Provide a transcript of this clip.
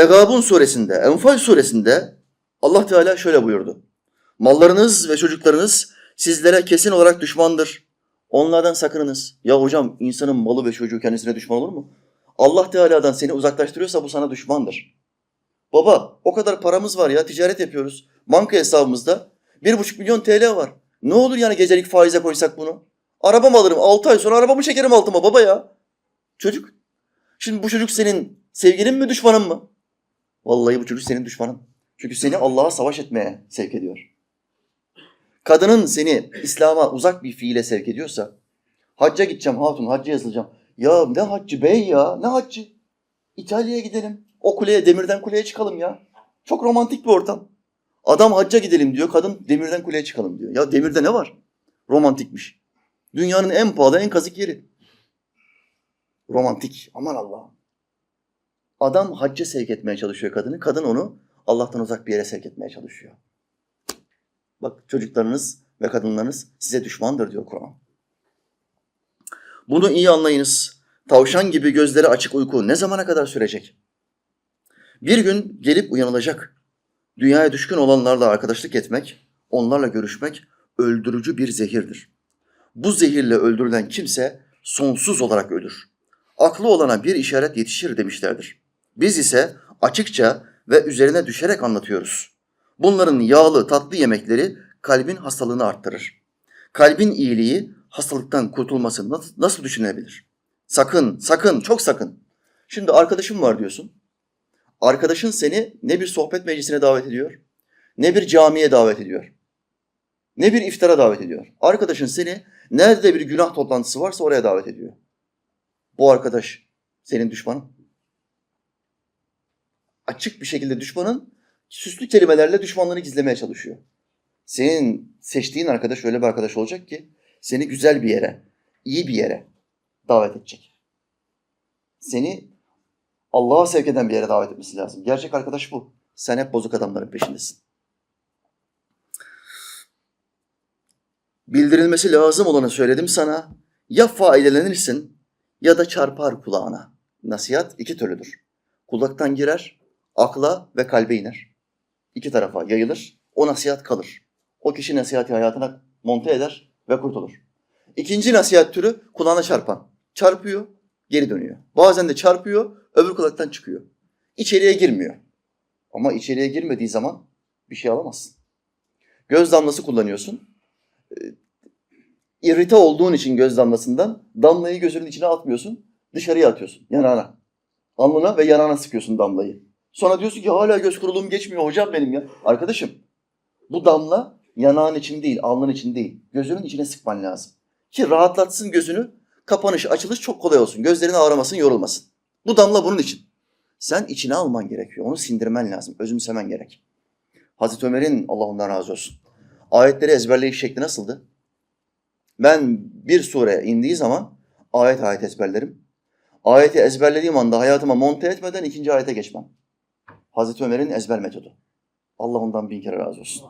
Tegabun suresinde, Enfal suresinde Allah Teala şöyle buyurdu. Mallarınız ve çocuklarınız sizlere kesin olarak düşmandır. Onlardan sakınınız. Ya hocam insanın malı ve çocuğu kendisine düşman olur mu? Allah Teala'dan seni uzaklaştırıyorsa bu sana düşmandır. Baba o kadar paramız var ya ticaret yapıyoruz. Banka hesabımızda bir buçuk milyon TL var. Ne olur yani gecelik faize koysak bunu? Arabamı alırım altı ay sonra arabamı çekerim altıma baba ya. Çocuk. Şimdi bu çocuk senin sevgilin mi düşmanın mı? Vallahi bu çocuk senin düşmanın. Çünkü seni Allah'a savaş etmeye sevk ediyor. Kadının seni İslam'a uzak bir fiile sevk ediyorsa, hacca gideceğim hatun, hacca yazılacağım. Ya ne haccı bey ya, ne haccı? İtalya'ya gidelim. O kuleye, demirden kuleye çıkalım ya. Çok romantik bir ortam. Adam hacca gidelim diyor, kadın demirden kuleye çıkalım diyor. Ya demirde ne var? Romantikmiş. Dünyanın en pahalı, en kazık yeri. Romantik. Aman Allah'ım. Adam hacca sevk etmeye çalışıyor kadını. Kadın onu Allah'tan uzak bir yere sevk etmeye çalışıyor. Bak çocuklarınız ve kadınlarınız size düşmandır diyor Kur'an. Bunu iyi anlayınız. Tavşan gibi gözleri açık uyku ne zamana kadar sürecek? Bir gün gelip uyanılacak. Dünyaya düşkün olanlarla arkadaşlık etmek, onlarla görüşmek öldürücü bir zehirdir. Bu zehirle öldürülen kimse sonsuz olarak ölür. Aklı olana bir işaret yetişir demişlerdir. Biz ise açıkça ve üzerine düşerek anlatıyoruz. Bunların yağlı, tatlı yemekleri kalbin hastalığını arttırır. Kalbin iyiliği hastalıktan kurtulması nasıl, düşünebilir? Sakın, sakın, çok sakın. Şimdi arkadaşım var diyorsun. Arkadaşın seni ne bir sohbet meclisine davet ediyor, ne bir camiye davet ediyor, ne bir iftara davet ediyor. Arkadaşın seni nerede bir günah toplantısı varsa oraya davet ediyor. Bu arkadaş senin düşmanın. Açık bir şekilde düşmanın süslü kelimelerle düşmanlığını gizlemeye çalışıyor. Senin seçtiğin arkadaş öyle bir arkadaş olacak ki seni güzel bir yere, iyi bir yere davet edecek. Seni Allah'a sevk eden bir yere davet etmesi lazım. Gerçek arkadaş bu. Sen hep bozuk adamların peşindesin. Bildirilmesi lazım olanı söyledim sana. Ya faydalanırsın ya da çarpar kulağına. Nasihat iki türlüdür. Kulaktan girer, akla ve kalbe iner. İki tarafa yayılır, o nasihat kalır. O kişi nasihati hayatına monte eder ve kurtulur. İkinci nasihat türü kulağına çarpan. Çarpıyor, geri dönüyor. Bazen de çarpıyor, öbür kulaktan çıkıyor. İçeriye girmiyor. Ama içeriye girmediği zaman bir şey alamazsın. Göz damlası kullanıyorsun. Ee, İrrite olduğun için göz damlasından damlayı gözünün içine atmıyorsun. Dışarıya atıyorsun yanağına. Alnına ve yanağına sıkıyorsun damlayı. Sonra diyorsun ki hala göz kuruluğum geçmiyor hocam benim ya. Arkadaşım bu damla yanağın için değil, alnın için değil. Gözünün içine sıkman lazım. Ki rahatlatsın gözünü. Kapanış, açılış çok kolay olsun. Gözlerin ağrımasın, yorulmasın. Bu damla bunun için. Sen içine alman gerekiyor. Onu sindirmen lazım. Özümsemen gerek. Hazreti Ömer'in Allah ondan razı olsun. Ayetleri ezberleyiş şekli nasıldı? Ben bir sure indiği zaman ayet ayet ezberlerim. Ayeti ezberlediğim anda hayatıma monte etmeden ikinci ayete geçmem. Hazreti Ömer'in ezber metodu. Allah ondan bin kere razı olsun.